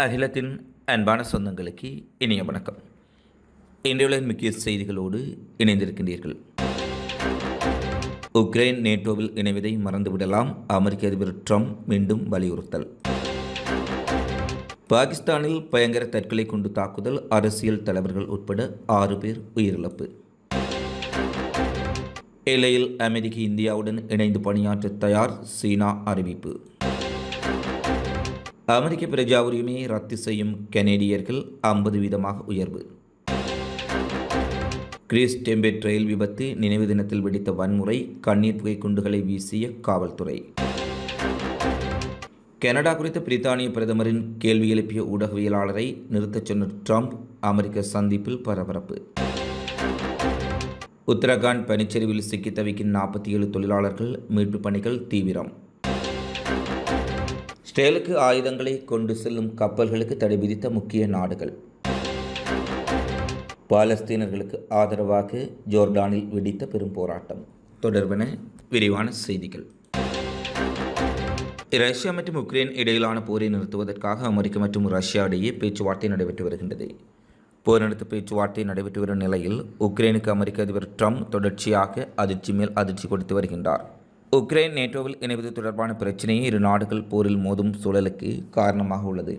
அகிலத்தின் அன்பான சொந்தங்களுக்கு இனிய வணக்கம். இன்றைய முக்கிய செய்திகளோடு இணைந்திருக்கின்றீர்கள். உக்ரைன் நேட்டோவில் இணைவதை மறந்துவிடலாம் அமெரிக்க அதிபர் ட்ரம்ப் மீண்டும் வலியுறுத்தல். பாகிஸ்தானில் பயங்கர தற்கொலை கொண்டு தாக்குதல் அரசியல் தலைவர்கள் உட்பட ஆறு பேர் உயிரிழப்பு. எல்லையில் அமெரிக்க இந்தியாவுடன் இணைந்து பணியாற்ற தயார் சீனா அறிவிப்பு. அமெரிக்க பிரஜா உரிமையை ரத்து செய்யும் கனேடியர்கள் ஐம்பது வீதமாக உயர்வு. கிரீஸ் டெம்பெட் ரயில் விபத்து நினைவு தினத்தில் வெடித்த வன்முறை கண்ணீர் புகை குண்டுகளை வீசிய காவல்துறை. கனடா குறித்த பிரித்தானிய பிரதமரின் கேள்வி எழுப்பிய ஊடகவியலாளரை நிறுத்தச் சொன்ன ட்ரம்ப் அமெரிக்க சந்திப்பில் பரபரப்பு. உத்தரகாண்ட் பனிச்சரிவில் சிக்கி தவிக்கும் நாற்பத்தி ஏழு தொழிலாளர்கள் மீட்புப் பணிகள் தீவிரம். ஸ்டேலுக்கு ஆயுதங்களை கொண்டு செல்லும் கப்பல்களுக்கு தடை விதித்த முக்கிய நாடுகள். பாலஸ்தீனர்களுக்கு ஆதரவாக ஜோர்டானில் வெடித்த பெரும் போராட்டம். தொடர்பென விரிவான செய்திகள். ரஷ்யா மற்றும் உக்ரைன் இடையிலான போரை நிறுத்துவதற்காக அமெரிக்கா மற்றும் ரஷ்யா இடையே பேச்சுவார்த்தை நடைபெற்று வருகின்றது. போர் நிறுத்த பேச்சுவார்த்தை நடைபெற்று வரும் நிலையில் உக்ரைனுக்கு அமெரிக்க அதிபர் ட்ரம்ப் தொடர்ச்சியாக அதிர்ச்சி மேல் அதிர்ச்சி கொடுத்து வருகின்றார். உக்ரைன் நேட்டோவில் இணைவது தொடர்பான பிரச்சினையே இரு நாடுகள் போரில் மோதும் சூழலுக்கு காரணமாக உள்ளது.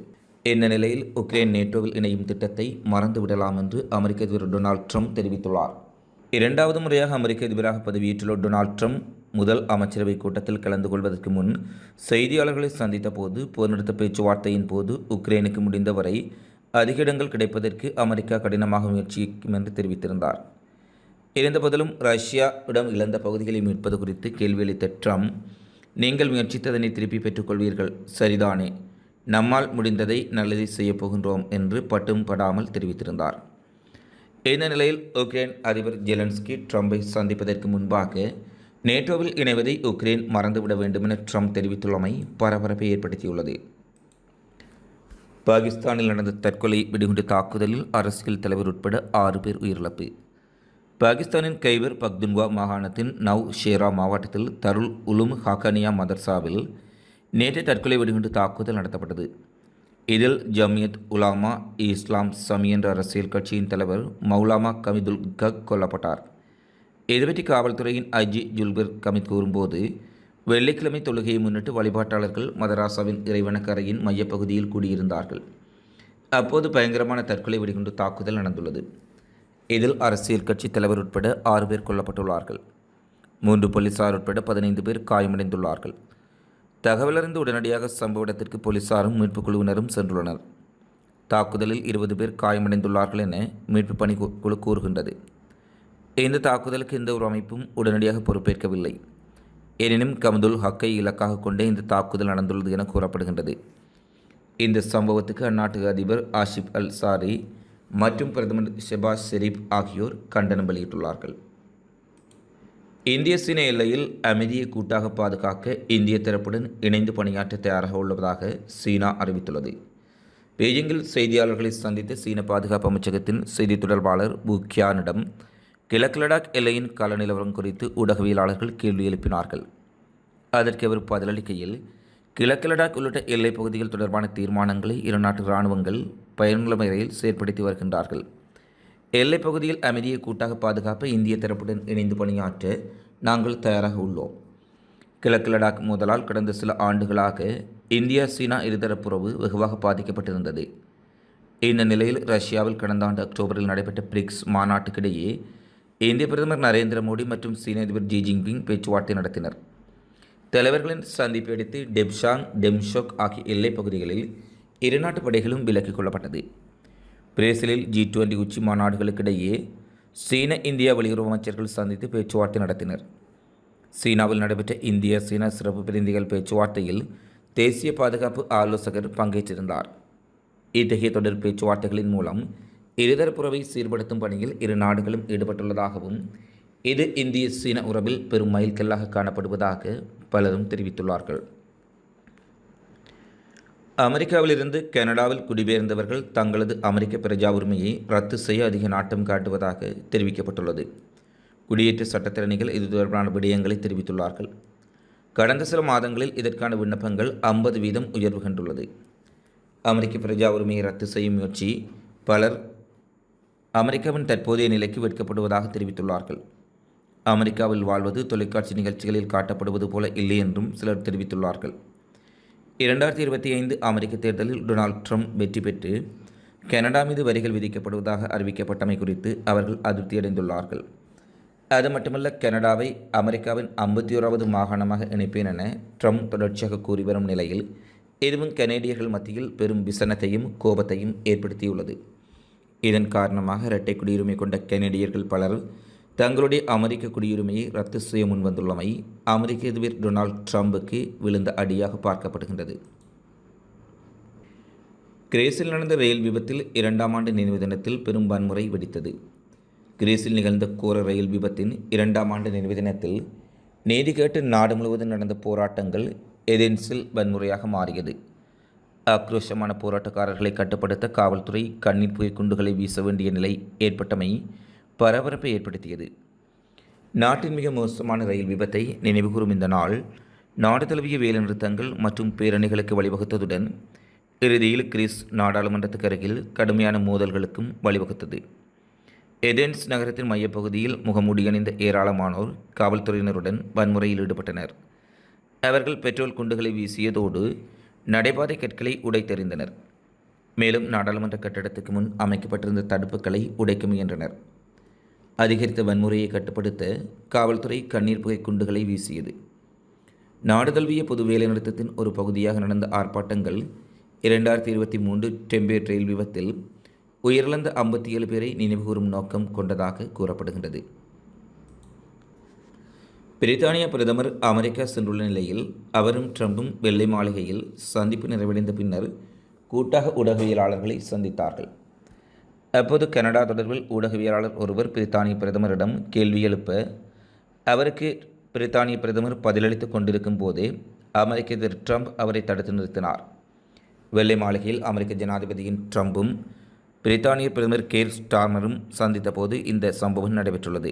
இந்த நிலையில் உக்ரைன் நேட்டோவில் இணையும் திட்டத்தை மறந்துவிடலாம் என்று அமெரிக்க அதிபர் டொனால்ட் ட்ரம்ப் தெரிவித்துள்ளார். இரண்டாவது முறையாக அமெரிக்க அதிபராக பதவியேற்றுள்ள டொனால்ட் ட்ரம்ப் முதல் அமைச்சரவை கூட்டத்தில் கலந்து கொள்வதற்கு முன் செய்தியாளர்களை சந்தித்த போது போர் நிறுத்த பேச்சுவார்த்தையின் போது உக்ரைனுக்கு முடிந்தவரை அதிக இடங்கள் கிடைப்பதற்கு அமெரிக்கா கடினமாக முயற்சிக்கும் என்று தெரிவித்திருந்தார். இருந்தபோதிலும் ரஷ்யாவிடம் இழந்த பகுதிகளை மீட்பது குறித்து கேள்வியளித்த ட்ரம்ப் நீங்கள் முயற்சித்ததனை திருப்பி பெற்றுக்கொள்வீர்கள் சரிதானே. நம்மால் முடிந்ததை நல்லதை செய்யப் போகின்றோம் என்று பட்டும் படாமல் தெரிவித்திருந்தார். இந்த நிலையில் உக்ரைன் அதிபர் ஜெலன்ஸ்கி ட்ரம்பை சந்திப்பதற்கு முன்பாக நேட்டோவில் இணைவதை உக்ரைன் மறந்துவிட வேண்டுமென ட்ரம்ப் தெரிவித்துள்ளமை பரபரப்பை ஏற்படுத்தியுள்ளது. பாகிஸ்தானில் நடந்த தற்கொலை வெடிகுண்டு தாக்குதலில் அரசியல் தலைவர் உட்பட ஆறு பேர் உயிரிழப்பு. பாகிஸ்தானின் கைபர் பக்துன்வா மாகாணத்தின் நவ் ஷேரா மாவட்டத்தில் தருல் உலும் ஹாக்கனியா மதர்சாவில் நேற்று தற்கொலை வெடிகுண்டு தாக்குதல் நடத்தப்பட்டது. இதில் ஜமியத் உலாமா இஸ்லாம் சமி என்ற அரசியல் கட்சியின் தலைவர் மௌலாமா கமிதுல் கக் கொல்லப்பட்டார். இதுபற்றி காவல்துறையின் அஜி ஜுல்பர் கமித் கூறும்போது வெள்ளிக்கிழமை தொழுகையை முன்னிட்டு வழிபாட்டாளர்கள் மதராசாவின் இறைவனக்கரையின் மையப்பகுதியில் கூடியிருந்தார்கள். அப்போது பயங்கரமான தற்கொலை வெடிகுண்டு தாக்குதல் நடந்துள்ளது. இதில் அரசியல் கட்சி தலைவர் உட்பட ஆறு பேர் கொல்லப்பட்டுள்ளார்கள். மூன்று போலீசார் உட்பட பதினைந்து பேர் காயமடைந்துள்ளார்கள். தகவலறிந்து உடனடியாக சம்பவ இடத்திற்கு போலீசாரும் மீட்புக் குழுவினரும் சென்றுள்ளனர். தாக்குதலில் இருபது பேர் காயமடைந்துள்ளார்கள் என மீட்பு பணி குழு கூறுகின்றது. இந்த தாக்குதலுக்கு எந்த ஒரு அமைப்பும் உடனடியாக பொறுப்பேற்கவில்லை. எனினும் கமதுல் ஹக்கை இலக்காக கொண்டே இந்த தாக்குதல் நடந்துள்ளது என கூறப்படுகின்றது. இந்த சம்பவத்துக்கு அந்நாட்டு அதிபர் ஆஷிப் அல் சாரி மற்றும் பிரதமர் ஷெபாஸ் ஷெரீப் ஆகியோர் கண்டனம் வெளியிட்டுள்ளார்கள். இந்திய சீன எல்லையில் அமைதியை கூட்டாக பாதுகாக்க இந்திய தரப்புடன் இணைந்து பணியாற்ற தயாராக உள்ளதாக சீனா அறிவித்துள்ளது. பெய்ஜிங்கில் செய்தியாளர்களை சந்தித்த சீன பாதுகாப்பு அமைச்சகத்தின் செய்தி தொடர்பாளர் புக்யானிடம் கிழக்கு லடாக் எல்லையின் கால நிலவரம் குறித்து ஊடகவியலாளர்கள் கேள்வி எழுப்பினார்கள். அதற்கு அவர் பதிலளிக்கையில் கிழக்கு லடாக் உள்ளிட்ட எல்லைப் பகுதிகள் தொடர்பான தீர்மானங்களை இரு நாட்டு இராணுவங்கள் பயனுள்ள முறையில் செயற்படுத்தி வருகின்றார்கள். எல்லைப் பகுதியில் அமைதியை கூட்டாக பாதுகாப்ப இந்திய தரப்புடன் இணைந்து பணியாற்ற நாங்கள் தயாராக உள்ளோம். கிழக்கு லடாக் முதலால் கடந்த சில ஆண்டுகளாக இந்தியா சீனா இருதரப்புறவு வெகுவாக பாதிக்கப்பட்டிருந்தது. இந்த நிலையில் ரஷ்யாவில் கடந்த ஆண்டு அக்டோபரில் நடைபெற்ற பிரிக்ஸ் மாநாட்டுக்கிடையே இந்திய பிரதமர் நரேந்திர மோடி மற்றும் சீன அதிபர் ஜி ஜின்பிங் பேச்சுவார்த்தை நடத்தினர். தலைவர்களின் சந்திப்பை அடுத்து டெப்ஷாங் டெம்ஷோக் ஆகிய எல்லைப் பகுதிகளில் இரு நாட்டு படைகளும் விலக்கிக் கொள்ளப்பட்டது. பிரேசிலில் ஜி டுவெண்டி உச்சி மாநாடுகளுக்கிடையே சீன இந்தியா வெளியுறவு அமைச்சர்கள் சந்தித்து பேச்சுவார்த்தை நடத்தினர். சீனாவில் நடைபெற்ற இந்திய சீன சிறப்பு பிரதிநிதிகள் பேச்சுவார்த்தையில் தேசிய பாதுகாப்பு ஆலோசகர் பங்கேற்றிருந்தார். இத்தகைய தொடர் பேச்சுவார்த்தைகளின் மூலம் இருதரப்புறவை சீர்படுத்தும் பணியில் இரு நாடுகளும் ஈடுபட்டுள்ளதாகவும் இது இந்திய சீன உறவில் பெரும் மைல்கல்லாக காணப்படுவதாக பலரும் தெரிவித்துள்ளார்கள். அமெரிக்காவிலிருந்து கனடாவில் குடிபெயர்ந்தவர்கள் தங்களது அமெரிக்க பிரஜா உரிமையை ரத்து செய்ய அதிக நாட்டம் காட்டுவதாக தெரிவிக்கப்பட்டுள்ளது. குடியேற்ற சட்டத்திறனிகள் இது தொடர்பான விடயங்களை தெரிவித்துள்ளார்கள். கடந்த சில மாதங்களில் இதற்கான விண்ணப்பங்கள் ஐம்பது வீதம் உயர்வு கண்டுள்ளது. அமெரிக்க பிரஜா உரிமையை ரத்து செய்யும் முயற்சி பலர் அமெரிக்காவின் தற்போதைய நிலைக்கு வெட்கப்படுவதாக தெரிவித்துள்ளார்கள். அமெரிக்காவில் வாழ்வது தொலைக்காட்சி நிகழ்ச்சிகளில் காட்டப்படுவது போல இல்லை என்றும் சிலர் தெரிவித்துள்ளார்கள். இரண்டாயிரத்தி இருபத்தி ஐந்து அமெரிக்க தேர்தலில் டொனால்ட் ட்ரம்ப் வெற்றி பெற்று கனடா மீது வரிகள் விதிக்கப்படுவதாக அறிவிக்கப்பட்டமை குறித்து அவர்கள் அதிருப்தியடைந்துள்ளார்கள். அது மட்டுமல்ல கனடாவை அமெரிக்காவின் ஐம்பத்தி ஓராவது மாகாணமாக இணைப்பேன் என ட்ரம்ப் தொடர்ச்சியாக கூறி வரும் நிலையில் இதுவும் கனேடியர்கள் மத்தியில் பெரும் விசனத்தையும் கோபத்தையும் ஏற்படுத்தியுள்ளது. இதன் காரணமாக இரட்டை குடியுரிமை கொண்ட கனேடியர்கள் பலர் தங்களுடைய அமெரிக்க குடியுரிமையை ரத்து செய்ய முன்வந்துள்ளமை அமெரிக்க அதிபர் டொனால்ட் ட்ரம்புக்கு விழுந்த அடியாக பார்க்கப்படுகின்றது. கிரேஸில் நடந்த ரயில் விபத்தில் இரண்டாம் ஆண்டு நினைவு தினத்தில் பெரும் வன்முறை வெடித்தது. கிரேஸில் நிகழ்ந்த கோர ரயில் விபத்தின் இரண்டாம் ஆண்டு நினைவு தினத்தில் நீதி கேட்டு நாடு முழுவதும் நடந்த போராட்டங்கள் எதென்ஸில் வன்முறையாக மாறியது. ஆக்ரோஷமான போராட்டக்காரர்களை கட்டுப்படுத்த காவல்துறை கண்ணீர் புகை குண்டுகளை வீச வேண்டிய நிலை ஏற்பட்டமை பரபரப்பை ஏற்படுத்தியது. நாட்டின் மிக மோசமான ரயில் விபத்தை நினைவுகூரும் இந்த நாள் நாடு தழுவிய வேலைநிறுத்தங்கள் மற்றும் பேரணிகளுக்கு வழிவகுத்ததுடன் இறுதியில் கிறிஸ் நாடாளுமன்றத்துக்கு அருகில் கடுமையான மோதல்களுக்கும் வழிவகுத்தது. எதென்ஸ் நகரத்தின் மையப்பகுதியில் முகமூடி அணிந்த ஏராளமானோர் காவல்துறையினருடன் வன்முறையில் ஈடுபட்டனர். அவர்கள் பெட்ரோல் குண்டுகளை வீசியதோடு நடைபாதை கற்களை உடைத்தெறிந்தனர். மேலும் நாடாளுமன்ற கட்டடத்துக்கு முன் அமைக்கப்பட்டிருந்த தடுப்புகளை உடைக்க முயன்றனர். அதிகரித்த வன்முறையை கட்டுப்படுத்த காவல்துறை கண்ணீர் புகை குண்டுகளை வீசியது. நாடு தழுவிய பொது வேலைநிறுத்தத்தின் ஒரு பகுதியாக நடந்த ஆர்ப்பாட்டங்கள் இரண்டாயிரத்தி இருபத்தி மூன்று டெம்பேட் ரயில் விபத்தில் உயிரிழந்த ஐம்பத்தி ஏழு பேரை நினைவுகூரும் நோக்கம் கொண்டதாக கூறப்படுகின்றது. பிரித்தானிய பிரதமர் அமெரிக்கா சென்றுள்ள நிலையில் அவரும் ட்ரம்பும் வெள்ளை மாளிகையில் சந்திப்பு நிறைவடைந்த பின்னர் கூட்டாக ஊடகவியலாளர்களை சந்தித்தார்கள். அப்போது கனடா தொடர்பில் ஊடகவியலாளர் ஒருவர் பிரித்தானிய பிரதமரிடம் கேள்வி எழுப்ப அவருக்கு பிரித்தானிய பிரதமர் பதிலளித்து கொண்டிருக்கும் போதே அமெரிக்க எதிர் ட்ரம்ப் அவரை தடுத்து நிறுத்தினார். வெள்ளை மாளிகையில் அமெரிக்க ஜனாதிபதியின் ட்ரம்பும் பிரித்தானிய பிரதமர் கேர் ஸ்டார்மரும் சந்தித்த போது இந்த சம்பவம் நடைபெற்றுள்ளது.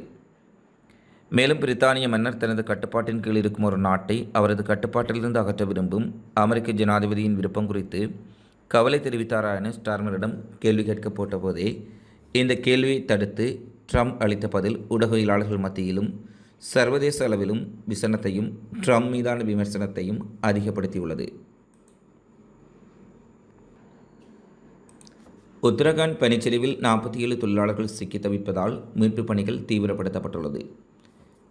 மேலும் பிரித்தானிய மன்னர் தனது கட்டுப்பாட்டின் கீழ் இருக்கும் ஒரு நாட்டை அவரது கட்டுப்பாட்டிலிருந்து அகற்ற விரும்பும் அமெரிக்க ஜனாதிபதியின் விருப்பம் குறித்து கவலை தெரிவித்தாரா என ஸ்டார்மரிடம் கேள்வி கேட்க போட்டபோதே இந்த கேள்வியை தடுத்து ட்ரம்ப் அளித்த பதில் ஊடகவியலாளர்கள் மத்தியிலும் சர்வதேச அளவிலும் விசனத்தையும் ட்ரம்ப் மீதான விமர்சனத்தையும் அதிகப்படுத்தியுள்ளது. உத்தரகாண்ட் பனிச்சரிவில் நாற்பத்தி ஏழு தொழிலாளர்கள் சிக்கி தவிப்பதால் மீட்புப் பணிகள் தீவிரப்படுத்தப்பட்டுள்ளது.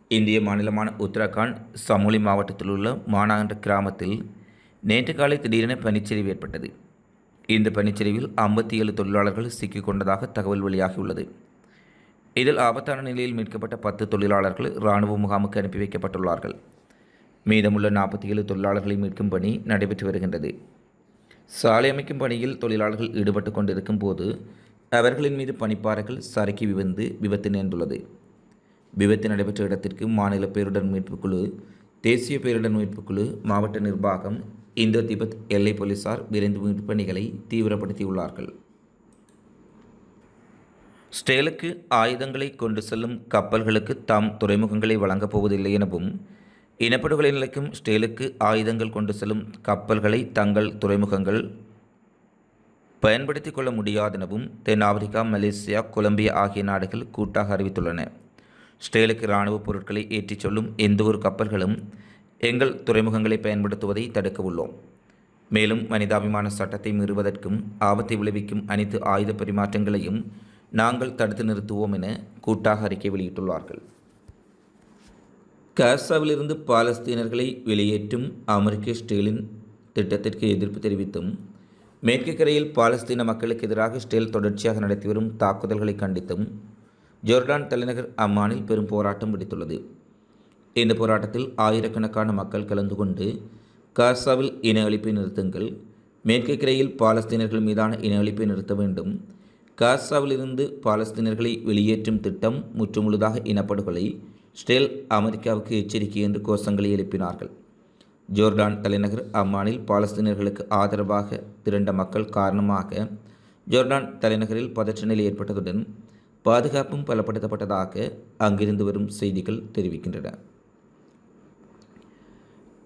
இந்திய மாநிலமான உத்தரகாண்ட் சமோலி மாவட்டத்தில் உள்ள மானாகன்ற கிராமத்தில் நேற்று காலை திடீரென பனிச்சரிவு ஏற்பட்டது. இந்த பனிச்சரிவில் ஐம்பத்தி ஏழு தொழிலாளர்கள் சிக்கிக்கொண்டதாக தகவல் வெளியாகியுள்ளது. இதில் ஆபத்தான நிலையில் மீட்கப்பட்ட பத்து தொழிலாளர்கள் இராணுவ முகாமுக்கு அனுப்பி வைக்கப்பட்டுள்ளார்கள். மீதமுள்ள நாற்பத்தி ஏழு தொழிலாளர்களை மீட்கும் பணி நடைபெற்று வருகின்றது. சாலை அமைக்கும் பணியில் தொழிலாளர்கள் ஈடுபட்டு கொண்டிருக்கும் போது அவர்களின் மீது பனிப்பாறைகள் சறுக்கி விழுந்து விபத்து நேர்ந்துள்ளது. விபத்து நடைபெற்ற இடத்திற்கு மாநில பேரிடர் மீட்புக் குழு தேசிய பேரிடர் மீட்புக் குழு மாவட்ட நிர்வாகம் இந்தோ திபெத் எல்லை போலீசார் விரைந்து விற்பனைகளை பணிகளை தீவிரப்படுத்தியுள்ளார்கள். ஸ்டேலுக்கு ஆயுதங்களை கொண்டு செல்லும் கப்பல்களுக்கு தாம் துறைமுகங்களை வழங்கப் போவதில்லை எனவும் இனப்படுகொலை நிலைக்கும் ஸ்டேலுக்கு ஆயுதங்கள் கொண்டு செல்லும் கப்பல்களை தங்கள் துறைமுகங்கள் பயன்படுத்திக் கொள்ள முடியாதெனவும் தென் ஆப்பிரிக்கா மலேசியா கொலம்பியா ஆகிய நாடுகள் கூட்டாக அறிவித்துள்ளன. ஸ்டேலுக்கு இராணுவ பொருட்களை ஏற்றிச் சொல்லும் எந்தவொரு கப்பல்களும் எங்கள் துறைமுகங்களை பயன்படுத்துவதை தடுக்க உள்ளோம். மேலும் மனிதாபிமான சட்டத்தை மீறுவதற்கும் ஆபத்தை விளைவிக்கும் அனைத்து ஆயுத பரிமாற்றங்களையும் நாங்கள் தடுத்து நிறுத்துவோம் என கூட்டாக அறிக்கை வெளியிட்டுள்ளார்கள். காசாவிலிருந்து பாலஸ்தீனர்களை வெளியேற்றும் அமெரிக்க ஸ்டேலின் திட்டத்திற்கு எதிர்ப்பு தெரிவித்தும் மேற்கு கரையில் பாலஸ்தீன மக்களுக்கு எதிராக ஸ்டேல் தொடர்ச்சியாக நடத்தி வரும் தாக்குதல்களை கண்டித்தும் ஜோர்டான் தலைநகர் அம்மானில் பெரும் போராட்டம் வெடித்துள்ளது. இந்த போராட்டத்தில் ஆயிரக்கணக்கான மக்கள் கலந்து கொண்டு காசாவில் இன அழிப்பை நிறுத்துங்கள். மேற்கு கிரையில் பாலஸ்தீனர்கள் மீதான இன அழிப்பை நிறுத்த வேண்டும். காசாவிலிருந்து பாலஸ்தீனர்களை வெளியேற்றும் திட்டம் முற்றுமுழுதாக இனப்படுகொலை ஸ்டேல் அமெரிக்காவுக்கு எச்சரிக்கை என்று கோஷங்களை எழுப்பினார்கள். ஜோர்டான் தலைநகர் அம்மானில் பாலஸ்தீனர்களுக்கு ஆதரவாக திரண்ட மக்கள் காரணமாக ஜோர்டான் தலைநகரில் பதற்ற நிலை ஏற்பட்டதுடன் பாதுகாப்பும் பலப்படுத்தப்பட்டதாக அங்கிருந்து வரும் செய்திகள் தெரிவிக்கின்றன.